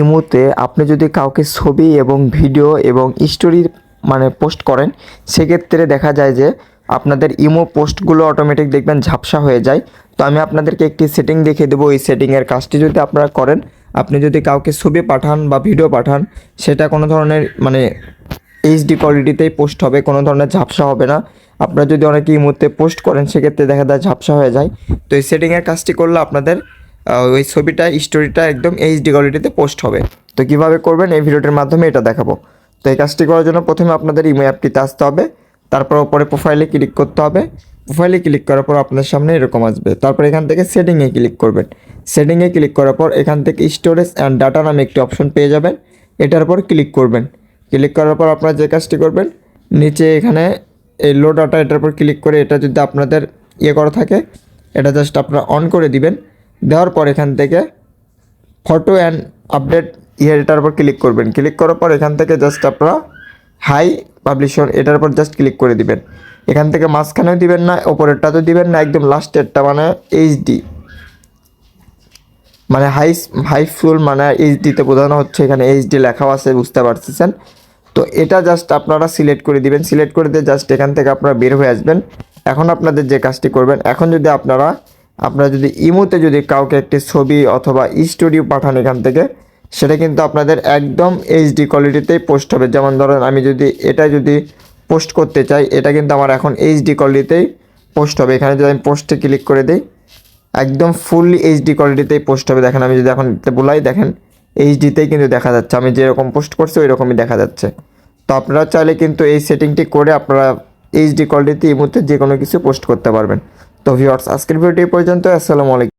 ইমোতে আপনি যদি কাউকে ছবি এবং ভিডিও এবং স্টোরি মানে পোস্ট করেন, সেক্ষেত্রে দেখা যায় যে আপনাদের ইমো পোস্টগুলো অটোমেটিক দেখবেন ঝাপসা হয়ে যায়। তো আমি আপনাদেরকে একটি সেটিং দেখিয়ে দেবো। এই সেটিংয়ের কাজটি যদি আপনারা করেন, আপনি যদি কাউকে ছবি পাঠান বা ভিডিও পাঠান, সেটা কোনো ধরনের মানে এইচডি কোয়ালিটিতেই পোস্ট হবে, কোনো ধরনের ঝাপসা হবে না। আপনারা যদি অনেকে ইমোতে পোস্ট করেন, সেক্ষেত্রে দেখা যায় ঝাপসা হয়ে যায়। তো এই সেটিংয়ের কাজটি করলে আপনাদের ওই ছবিটা স্টোরিটা একদম এইচডি কোয়ালিটিতে পোস্ট হবে। তো কীভাবে করবেন? এই ভিডিওটির মাধ্যমে এটা দেখাবো। তো এই কাজটি করার জন্য প্রথমে আপনাদের ইমো অ্যাপটিতে আসতে হবে। তারপর ওপরে প্রোফাইলে ক্লিক করতে হবে। প্রোফাইলে ক্লিক করার পর আপনার সামনে এরকম আসবে। তারপর এখান থেকে সেটিংয়ে ক্লিক করবেন। সেটিংয়ে ক্লিক করার পর এখান থেকে স্টোরেজ অ্যান্ড ডাটা নামে একটি অপশন পেয়ে যাবেন। এটার পর ক্লিক করবেন। ক্লিক করার পর আপনারা যে কাজটি করবেন, নিচে এখানে এই লো ডাটা এটার উপর ক্লিক করে এটা যদি আপনাদের ইয়ে করা থাকে, এটা জাস্ট আপনারা অন করে দিবেন। দেওয়ার পর এখান থেকে ফটো অ্যান্ড আপডেট ইয়ে এটার উপর ক্লিক করবেন। ক্লিক করার পর এখান থেকে জাস্ট আপনারা হাই পাবলিশন এটার উপর জাস্ট ক্লিক করে দিবেন। এখান থেকে মাঝখানেও দিবেন না ওপরেরটা তো দিবেন না, একদম লাস্টেরটা মানে এইচডি মানে হাই হাই ফুল মানে এইচডিতে বোঝানো হচ্ছে, এখানে এইচডি লেখাও আছে, বুঝতে পারতেছেন? তো এটা জাস্ট আপনারা সিলেক্ট করে দিবেন। সিলেক্ট করে দিয়ে জাস্ট এখান থেকে আপনারা বের হয়ে আসবেন। এখন আপনাদের যে কাজটি করবেন, এখন যদি আপনারা আপনারা যদি ইমোতে যদি কাউকে একটি ছবি অথবা স্টুডিও পাঠান এখান থেকে, সেটা কিন্তু আপনাদের একদম এইচডি কোয়ালিটিতেই পোস্ট হবে। যেমন ধরেন আমি যদি এটা যদি পোস্ট করতে চাই, এটা কিন্তু আমার এখন এইচডি কোয়ালিটিতেই পোস্ট হবে। এখানে যদি আমি পোস্টে ক্লিক করে দিই, একদম ফুললি এইচডি কোয়ালিটিতেই পোস্ট হবে। দেখেন, আমি যদি এখন বলাই, দেখেন এইচডিতেই কিন্তু দেখা যাচ্ছে। আমি যেরকম পোস্ট করছি ওই রকমই দেখা যাচ্ছে। তো আপনারা চাইলে কিন্তু এই সেটিংটি করে আপনারা এইচডি কোয়ালিটিতে এই মুহূর্তে যে কোনো কিছু পোস্ট করতে পারবেন। তো ভিউয়ার্স আজকের ভিডিওটি পর্যন্ত আসসালামু আলাইকুম।